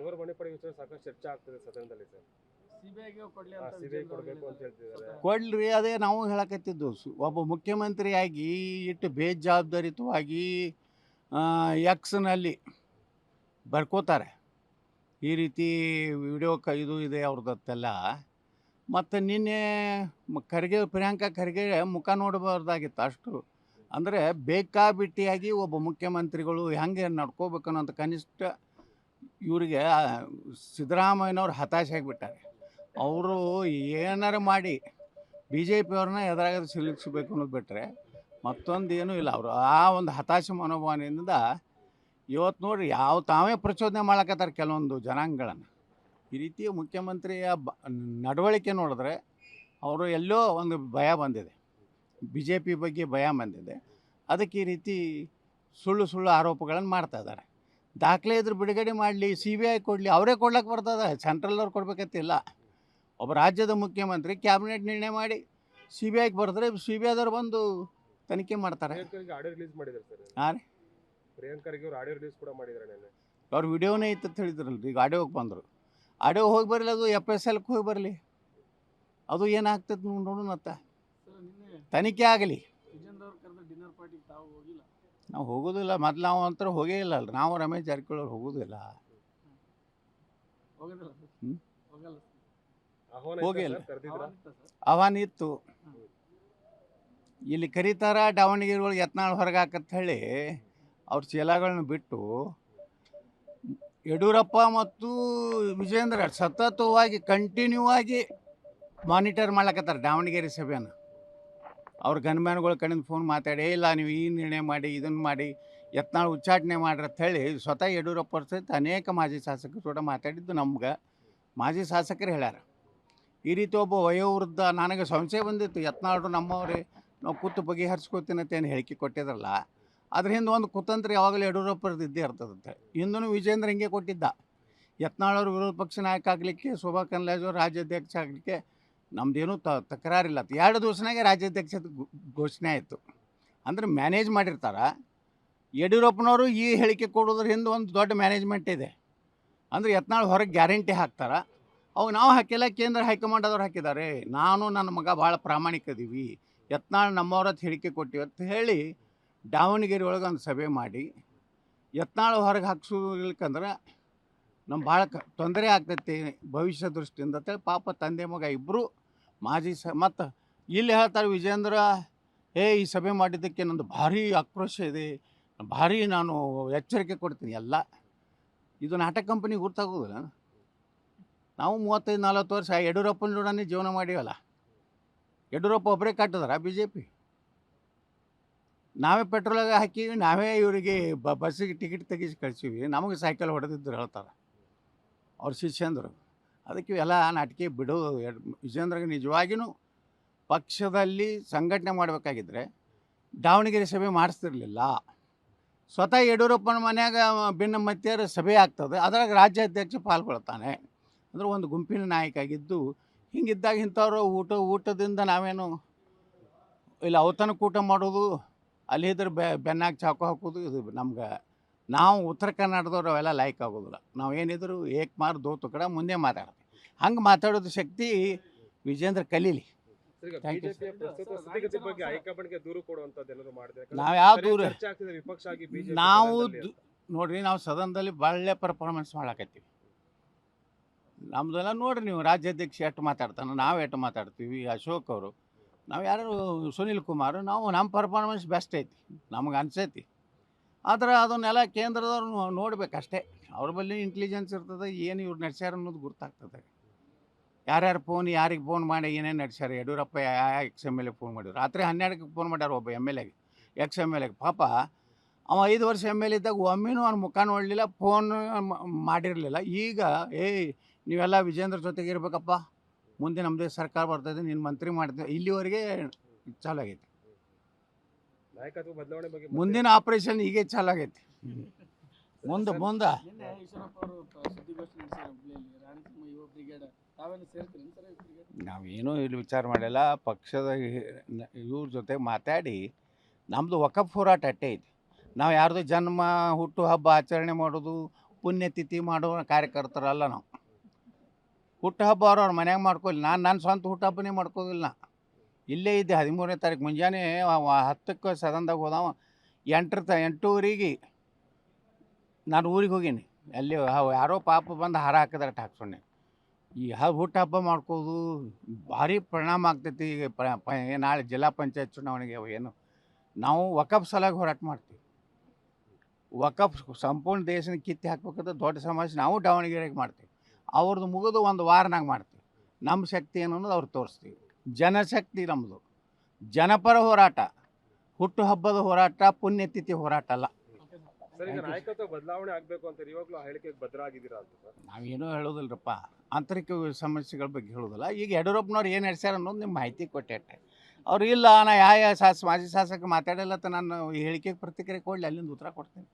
ಅನ್ವರ್ ಮಣಿಪಾಡಿ ವಿಚಾರ ಸಾಕಷ್ಟು ಚರ್ಚೆ ಆಗ್ತದೆ ಸದನದಲ್ಲಿ ಸರ್. ಕೊಡ್ಲಿ ಅಂತ ಕೊಡ್ಬೇಕು ಅಂತ ಹೇಳ್ತಿದ್ದಾರೆ. ಅದೇ ನಾವು ಹೇಳಕತ್ತಿದ್ದು. ಸು- ಒಬ್ಬ ಮುಖ್ಯಮಂತ್ರಿಯಾಗಿ ಇಟ್ಟು ಬೇಜವಾಬ್ದಾರಿತವಾಗಿ ಎಕ್ಸ್ನಲ್ಲಿ ಬರ್ಕೋತಾರೆ. ಈ ರೀತಿ ವಿಡಿಯೋ ಕ ಇದು ಇದೆ ಅವ್ರದ್ದೆಲ್ಲ ಮತ್ತು ನಿನ್ನೆ ಮ- ಖರ್ಗೆ ಪ್ರಿಯಾಂಕಾ ಖರ್ಗೆ ಮುಖ ನೋಡಬಾರ್ದಾಗಿತ್ತು ಅಷ್ಟು. ಅಂದರೆ ಬೇಕಾಬಿಟ್ಟಿಯಾಗಿ ಒಬ್ಬ ಮುಖ್ಯಮಂತ್ರಿಗಳು ಹೆಂಗೆ ನಡ್ಕೋಬೇಕು ಅನ್ನೋಂಥ ಕನಿಷ್ಠ ಇವರಿಗೆ ಸಿದ್ದರಾಮಯ್ಯನವ್ರು ಹತಾಶೆ ಆಗಿಬಿಟ್ಟಾರೆ. ಅವರು ಏನಾರು ಮಾಡಿ ಬಿ ಜೆ ಪಿಯವ್ರನ್ನ ಎದುರಾಗದ ಸಿಲುಕಿಸ್ಬೇಕು ಅನ್ನೋದು ಬಿಟ್ಟರೆ ಮತ್ತೊಂದು ಏನೂ ಇಲ್ಲ. ಅವರು ಆ ಒಂದು ಹತಾಶೆ ಮನೋಭಾವನೆಯಿಂದ ಇವತ್ತು ನೋಡ್ರಿ ಯಾವ ತಾವೇ ಪ್ರಚೋದನೆ ಮಾಡಕತ್ತಾರೆ ಕೆಲವೊಂದು ಜನಾಂಗಗಳನ್ನು. ಈ ರೀತಿ ಮುಖ್ಯಮಂತ್ರಿಯ ಬ ನಡವಳಿಕೆ ನೋಡಿದ್ರೆ ಅವರು ಎಲ್ಲೋ ಒಂದು ಭಯ ಬಂದಿದೆ. ಬಿ ಜೆ ಪಿ ಬಗ್ಗೆ ಭಯ ಬಂದಿದೆ. ಅದಕ್ಕೆ ಈ ರೀತಿ ಸುಳ್ಳು ಸುಳ್ಳು ಆರೋಪಗಳನ್ನು ಮಾಡ್ತಾ ಇದ್ದಾರೆ. ದಾಖಲೆ ಇದ್ರೆ ಬಿಡುಗಡೆ ಮಾಡಲಿ ಸಿ ಬಿ ಐ ಕೊಡಲಿ ಅವರೇ ಕೊಡ್ಲಿಕ್ಕೆ ಬರ್ತದೆ ಸೆಂಟ್ರಲ್ನವ್ರು ಕೊಡ್ಬೇಕಂತಿಲ್ಲ ಒಬ್ಬ ರಾಜ್ಯದ ಮುಖ್ಯಮಂತ್ರಿ ಕ್ಯಾಬಿನೆಟ್ ನಿರ್ಣಯ ಮಾಡಿ ಸಿ ಬಿ ಐಗೆ ಬರೆದ್ರೆ ಸಿ ಬಿ ಐದವ್ರು ಬಂದು ತನಿಖೆ ಮಾಡ್ತಾರೆ. ಹಾಂ ಆಡಿಯೋ ರಿಲೀಸ್ ಮಾಡಿದ್ದಾರೆ ಸರ್. ಹಾ ರೀ? ಪ್ರಿಯಾಂಕರಿಗೆ ಅವ್ರು ಆಡಿಯೋ ರಿಲೀಸ್ ಕೂಡ ಮಾಡಿದ್ದಾರೆ ನೆನ್ನೆ. ಅವ್ರ ವಿಡಿಯೋನೇ ಇತ್ತು ಅಂತ ಹೇಳಿದ್ರಲ್ಲ ಈಗ ಆಡಿಯೋಗೆ ಬಂದರು. ಆಡಿಯೋ ಹೋಗಿ ಬರಲಿ ಅದು ಎಫ್ ಎಸ್ ಎಲ್ಗೆ ಹೋಗಿ ಬರಲಿ. ಅದು ಏನಾಗ್ತದೆ ನೋಡೋಣ ಮತ್ತೆ. ತನಿಖೆ ಆಗಲಿ. ಡಿನ್ನರ್ ಪಾರ್ಟಿಗೆ ತಾವು ಹೋಗಿಲ್ಲ. ನಾವು ಹೋಗೋದಿಲ್ಲ. ಮೊದ್ಲು ನಾವು ಅಂತ ಹೋಗೇ ಇಲ್ಲ ಅಲ್ರಿ. ನಾವು ರಮೇಶ್ ಜಾರಕಿಹೊಳಿ ಅವ್ರು ಹೋಗೋದಿಲ್ಲ ಹ್ಮ್? ಹೋಗೇ ಇಲ್ಲ. ಇತ್ತಾ ಇಲ್ಲಿ ಕರೀತಾರ ದಾವಣಗೆರೆ ಒಳಗೆ ಯತ್ನಾಳ್ ಹೊರಗೆ ಹಾಕತ್ ಹೇಳಿ ಅವ್ರ ಚೀಲಗಳನ್ನ ಬಿಟ್ಟು ಯಡಿಯೂರಪ್ಪ ಮತ್ತು ವಿಜೇಂದ್ರ ಸತತವಾಗಿ ಕಂಟಿನ್ಯೂ ಆಗಿ ಮಾನಿಟರ್ ಮಾಡ್ಲಕತ್ತಾರ ದಾವಣಗೆರೆ ಸಭೆಯನ್ನು. ಅವ್ರ ಗನ್ಮ್ಯಾನ್ಗಳ ಕಡೆಯಿಂದ ಫೋನ್ ಮಾತಾಡಿ ಇಲ್ಲ, ನೀವು ಈ ನಿರ್ಣಯ ಮಾಡಿ ಇದನ್ನು ಮಾಡಿ, ಯತ್ನಾಳ್ ಉಚ್ಚಾಟನೆ ಮಾಡ್ರಿ ಅಂತ ಹೇಳಿ ಸ್ವತಃ ಯಡಿಯೂರಪ್ಪ ಸಹಿತ ಅನೇಕ ಮಾಜಿ ಶಾಸಕರು ಕೂಡ ಮಾತಾಡಿದ್ದು ನಮ್ಗೆ. ಮಾಜಿ ಶಾಸಕರು ಹೇಳ್ಯಾರ. ಈ ರೀತಿ ಒಬ್ಬ ವಯೋವೃದ್ಧ, ನನಗೆ ಸಂಶಯ ಬಂದಿತ್ತು. ಯತ್ನಾಳು ನಮ್ಮವರೇ, ನಾವು ಕೂತು ಬಗೆಹರಿಸ್ಕೋತೀನಿ ಅಂತ ಏನು ಹೇಳಿಕೆ ಕೊಟ್ಟಿದ್ರಲ್ಲ, ಅದ್ರ ಹಿಂದೆ ಒಂದು ಕುತಂತ್ರ ಯಾವಾಗಲೂ ಯಡಿಯೂರಪ್ಪರದ್ದು ಇದ್ದೇ ಇರ್ತದಂತೆ ಹಿಂದೂ ವಿಜೇಂದ್ರ ಹಿಂಗೆ ಕೊಟ್ಟಿದ್ದ. ಯತ್ನಾಳವ್ರು ವಿರೋಧ ಪಕ್ಷ ನಾಯಕ ಆಗಲಿಕ್ಕೆ, ಶೋಭಾ ಕನ್ಲಾಜ್ ರಾಜ್ಯಾಧ್ಯಕ್ಷ ಆಗಲಿಕ್ಕೆ ನಮ್ದೇನೂ ತ, ತಕರಾರಿಲ್ಲ. ಎರಡು ದಿವಸನಾಗೆ ರಾಜ್ಯಾಧ್ಯಕ್ಷದ ಘೋಷಣೆ ಆಯಿತು. ಅಂದ್ರೆ ಮ್ಯಾನೇಜ್ ಮಾಡಿರ್ತಾರೆ. ಯಡಿಯೂರಪ್ಪನವರು ಈ ಹೇಳಿಕೆ ಕೊಡೋದ್ರ ಹಿಂದೆ ಒಂದು ದೊಡ್ಡ ಮ್ಯಾನೇಜ್ಮೆಂಟ್ ಇದೆ. ಅಂದರೆ ಯತ್ನಾಳ್ ಹೊರಗೆ ಗ್ಯಾರಂಟಿ ಹಾಕ್ತಾರೆ. ಅವು ನಾವು ಹಾಕಿಲ್ಲ, ಕೇಂದ್ರ ಹೈಕಮಾಂಡ್ ಅವ್ರು ಹಾಕಿದ್ದಾರೆ. ನಾನು, ನನ್ನ ಮಗ ಭಾಳ ಪ್ರಾಮಾಣಿಕ ಇದೀವಿ. ಯತ್ನಾಳ್ ನಮ್ಮವ್ರ ಹೇಳಿಕೆ ಕೊಟ್ಟಿವಿ ಅಂತ ಹೇಳಿ ದಾವಣಗೆರೆ ಒಳಗೆ ಒಂದು ಸಭೆ ಮಾಡಿ. ಯತ್ನಾಳ್ ಹೊರಗೆ ಹಾಕ್ಸೋಲಿಕ್ಕಂದ್ರೆ ನಮ್ಮ ಭಾಳ ತೊಂದರೆ ಆಗ್ತೈತಿ ಭವಿಷ್ಯ ದೃಷ್ಟಿಯಿಂದ ಅಂತೇಳಿ ಪಾಪ ತಂದೆ ಮಗ ಇಬ್ಬರು ಮಾಜಿ ಸ, ಮತ್ತು ಇಲ್ಲಿ ಹೇಳ್ತಾರೆ ವಿಜೇಂದ್ರ ಏ ಈ ಸಭೆ ಮಾಡಿದ್ದಕ್ಕೆ ನಂದು ಭಾರಿ ಆಕ್ರೋಶ ಇದೆ. ಭಾರಿ ನಾನು ಎಚ್ಚರಿಕೆ ಕೊಡ್ತೀನಿ ಎಲ್ಲ. ಇದು ನಾಟಕ ಕಂಪನಿ ಗುರ್ತಾಗೋದಿಲ್ಲ. ನಾವು ಮೂವತ್ತೈದು, ನಲ್ವತ್ತು ವರ್ಷ ಯಡಿಯೂರಪ್ಪನ ಜೋಡನೆ ಜೀವನ ಮಾಡೀವಲ್ಲ. ಯಡಿಯೂರಪ್ಪ ಒಬ್ಬರೇ ಕಟ್ಟಿದಾರ ಬಿ ಜೆ ಪಿ ನಾವೇ ಪೆಟ್ರೋಲಾಗ ಹಾಕಿ, ನಾವೇ ಇವರಿಗೆ ಬ, ಬಸ್ಸಿಗೆ ಟಿಕೆಟ್ ತೆಗಿಸಿ ಕಳಿಸೀವಿ. ನಮಗೆ ಸೈಕಲ್ ಹೊಡೆದಿದ್ದರು ಹೇಳ್ತಾರೆ. ಅವ್ರ ಶಿಷ್ಯಂದರು. ಅದಕ್ಕೆ ಎಲ್ಲ ನಾಟಕ ಬಿಡು ವಿಜೇಂದ್ರಗೆ ನಿಜವಾಗಿಯೂ ಪಕ್ಷದಲ್ಲಿ ಸಂಘಟನೆ ಮಾಡಬೇಕಾಗಿದ್ರೆ ದಾವಣಗೆರೆ ಸಭೆ ಮಾಡಿಸ್ತಿರ್ಲಿಲ್ಲ. ಸ್ವತಃ ಯಡಿಯೂರಪ್ಪನ ಮನ್ಯಾಗ ಭಿನ್ನಮತ್ಯರ ಸಭೆ ಆಗ್ತದೆ. ಅದರಾಗ ರಾಜ್ಯಾಧ್ಯಕ್ಷ ಪಾಲ್ಗೊಳ್ತಾನೆ. ಅಂದ್ರೆ ಒಂದು ಗುಂಪಿನ ನಾಯಕ ಆಗಿದ್ದು ಹಿಂಗಿದ್ದಾಗ ಇಂಥವ್ರು ಊಟ, ಊಟದಿಂದ ನಾವೇನು ಇಲ್ಲ ಔತನ ಊಟ ಮಾಡೋದು, ಅಲ್ಲಿ ಇದ್ರೆ ಬೆ, ಬೆನ್ನಾಗಿ ಚಾಕು ಹಾಕೋದು ಇದು ನಮ್ಗೆ. ನಾವು ಉತ್ತರ ಕನ್ನಡದವ್ರು ಅವೆಲ್ಲ ಲೈಕ್ ಆಗೋದಿಲ್ಲ. ನಾವು ಏನಿದ್ರು ಏಕ್ ಮಾರ್, ದೋತು ಕಡೆ ಮುಂದೆ ಮಾತಾಡ್ತೀವಿ. ಹಂಗೆ ಮಾತಾಡೋದು ಶಕ್ತಿ ವಿಜೇಂದ್ರ ಕಲೀಲಿ. ನಾವು ಯಾವ ದೂರ? ನಾವು ನೋಡ್ರಿ ನಾವು ಸದನದಲ್ಲಿ ಒಳ್ಳೆ ಪರ್ಫಾರ್ಮೆನ್ಸ್ ಮಾಡಾಕತ್ತೀವಿ. ನಮ್ದೆಲ್ಲ ನೋಡ್ರಿ ನೀವು ರಾಜ್ಯಾಧ್ಯಕ್ಷ ಎಷ್ಟು ಮಾತಾಡ್ತಾನೆ ನಾವು ಎಷ್ಟು ಮಾತಾಡ್ತೀವಿ ಅಶೋಕ್ ಅವರು. ನಾವು ಯಾರು ಸುನಿಲ್ ಕುಮಾರ್ ನಾವು ನಮ್ಮ ಪರ್ಫಾರ್ಮೆನ್ಸ್ ಬೆಸ್ಟ್ ಐತಿ ನಮ್ಗೆ ಅನ್ಸೈತಿ. ಆದರೆ ಅದನ್ನೆಲ್ಲ ಕೇಂದ್ರದವ್ರು ನೋಡ್ಬೇಕು ನೋಡ್ಬೇಕಷ್ಟೇ. ಅವ್ರ ಬಳಿ ಇಂಟೆಲಿಜೆನ್ಸ್ ಇರ್ತದೆ ಏನು ಇವ್ರು ನಡ್ಸ್ಯಾರ ಅನ್ನೋದು ಗೊತ್ತಾಗ್ತದೆ ಯಾರ್ಯಾರು ಫೋನ್ ಯಾರಿಗೆ ಫೋನ್ ಮಾಡಿ ಏನೇನು ನಡ್ಸ್ಯಾರ? ಯಡಿಯೂರಪ್ಪ ಯಾ ex M L A phone ಮಾಡಿದ್ರು. ರಾತ್ರಿ ಹನ್ನೆರಡಕ್ಕೆ ಫೋನ್ ಮಾಡ್ಯಾರ ಒಬ್ಬ ಎಂ ಎಲ್ ಎಗೆ ಎಕ್ಸ್ ಎಂ ಎಲ್ ಎಗೆ ಪಾಪ ಅವ ಐದು ವರ್ಷ ಎಂ ಎಲ್ ಇದ್ದಾಗ ಒಮ್ಮೆನೂ ಅವ್ನ ಮುಖ ನೋಡಲಿಲ್ಲ ಫೋನ್ ಮಾಡಿರಲಿಲ್ಲ. ಈಗ ಏಯ್ ನೀವೆಲ್ಲ ವಿಜೇಂದ್ರ ಜೊತೆಗೆ ಇರಬೇಕಪ್ಪ. ಮುಂದೆ ನಮ್ಮದೇ ಸರ್ಕಾರ ಬರ್ತದೆ ನೀನು ಮಂತ್ರಿ ಮಾಡ್ತೀವಿ ಇಲ್ಲಿವರೆಗೆ ಚಾಲು ಆಗೈತಿ. ಮುಂದಿನ ಆಪರೇಷನ್ ಹೀಗೆ ಚಾಲು ಆಗೈತಿ. ಮುಂದೆ ಮುಂದೆ. ನಿನ್ನೆ ಈಶ್ವರಪ್ಪ ಅವರು ಪ- ಸುದ್ದಿಗೋಷ್ಠಿ ನಡೆಸಿದ್ರು ಹುಬ್ಳಿಯಲ್ಲಿ ರಾಣಿಸಿಂಹ ಯುವ ಬ್ರಿಗೇಡ್ ತಾವೇನು ಸೇರ್ತೀರಿ ಸರ್ ಈ ಬ್ರಿಗೇಡ್ ನಾವೇನೂ ಇಲ್ಲಿ ವಿಚಾರ ಮಾಡಿಲ್ಲ. ಪಕ್ಷದ ಇವ್ರ ಜೊತೆ ಮಾತಾಡಿ ನಮ್ಮದು ವಕಫ್ ಹೋರಾಟ ಅಟ್ಟೆ ಐತಿ ನಾವು ಯಾರ್ದು ಜನ್ಮ ಹುಟ್ಟು ಹಬ್ಬ ಆಚರಣೆ ಮಾಡೋದು ಪುಣ್ಯತಿಥಿ ಮಾಡೋ ಕಾರ್ಯಕರ್ತರಲ್ಲ ನಾವು. ಹುಟ್ಟು ಹಬ್ಬ ಅವ್ರು ಅವ್ರ ಮನ್ಯಾಗ ಮಾಡ್ಕೊಲ್ಲ. ನಾನು ನನ್ನ ಸ್ವಂತ ಹುಟ್ಟುಹಬ್ಬನೇ ಮಾಡ್ಕೋದಿಲ್ಲ ನಾ. ಇಲ್ಲೇ ಇದ್ದೆ ಹದಿಮೂರನೇ ತಾರೀಕು ಮುಂಜಾನೆ ಅವ ಹತ್ತಕ್ಕೆ ಸದನದಾಗ ಹೋದವ. ಎಂಟ್ರ ತ ಎಂಟೂವರೆಗೆ ನಾನು ಊರಿಗೆ ಹೋಗೀನಿ. ಅಲ್ಲಿ ಯಾರೋ ಪಾಪ ಬಂದು ಹಾರ ಹಾಕಿದ್ರೆ ಹಾಕ್ಸೊಣ್ಣೆ ಈ ಹ ಹುಟ್ಟುಹಬ್ಬ ಮಾಡ್ಕೋದು ಭಾರಿ ಪರಿಣಾಮ ಆಗ್ತೈತಿ. ಈಗ ನಾಳೆ ಜಿಲ್ಲಾ ಪಂಚಾಯತ್ ಚುನಾವಣೆಗೆ ಏನು. ನಾವು ವಕಫ್ ಸಲಾಗಿ ಹೋರಾಟ ಮಾಡ್ತೀವಿ. ವಕಫ್ ಸಂಪೂರ್ಣ ದೇಶನ ಕಿತ್ತಿ ಹಾಕ್ಬೇಕಂತ ದೊಡ್ಡ ಸಮಾಜ ನಾವು ದಾವಣಗೆರೆಗೆ ಮಾಡ್ತೀವಿ. ಅವ್ರದ್ದು ಮುಗಿದು ಒಂದು ವಾರನಾಗ ಮಾಡ್ತೀವಿ. ನಮ್ಮ ಶಕ್ತಿ ಏನು ಅನ್ನೋದು ಅವ್ರು ತೋರಿಸ್ತೀವಿ. ಜನಶಕ್ತಿ ನಮ್ಮದು ಜನಪರ ಹೋರಾಟ. ಹುಟ್ಟುಹಬ್ಬದ ಹೋರಾಟ, ಪುಣ್ಯತಿಥಿ ಹೋರಾಟ ಅಲ್ಲ. ಸರ್ ಈಗ ನಾಯಕತ್ವ ಬದಲಾವಣೆ ಆಗಬೇಕು ಅಂತ ಇವಾಗಲೂ ಆ ಹೇಳಿಕೆಗೆ ಭದ್ರ ಆಗಿದ್ದೀರಾ ಅಂತ ಸರ್? ನಾವೇನೂ ಹೇಳೋದಿಲ್ಲರಪ್ಪ ಆಂತರಿಕ ಸಮಸ್ಯೆಗಳ ಬಗ್ಗೆ ಹೇಳೋದಿಲ್ಲ. ಈಗ ಯಡಿಯೂರಪ್ಪನವ್ರು ಏನು ನಡೆಸ್ಯಾರ ಅನ್ನೋದು ನಿಮ್ಮ ಮಾಹಿತಿ ಕೊಟ್ಟೆ ಅವ್ರು ಇಲ್ಲ ನಾ ಯಾವ ಯಾವ ಶಾಸ ಮಾಜಿ ಶಾಸಕ ಮಾತಾಡಿಲ್ಲ ಅಂತ ನಾನು ಹೇಳಿಕೆಗೆ ಪ್ರತಿಕ್ರಿಯೆ ಕೊಡಲಿ ಅಲ್ಲಿಂದ ಉತ್ತರ ಕೊಡ್ತೀನಿ.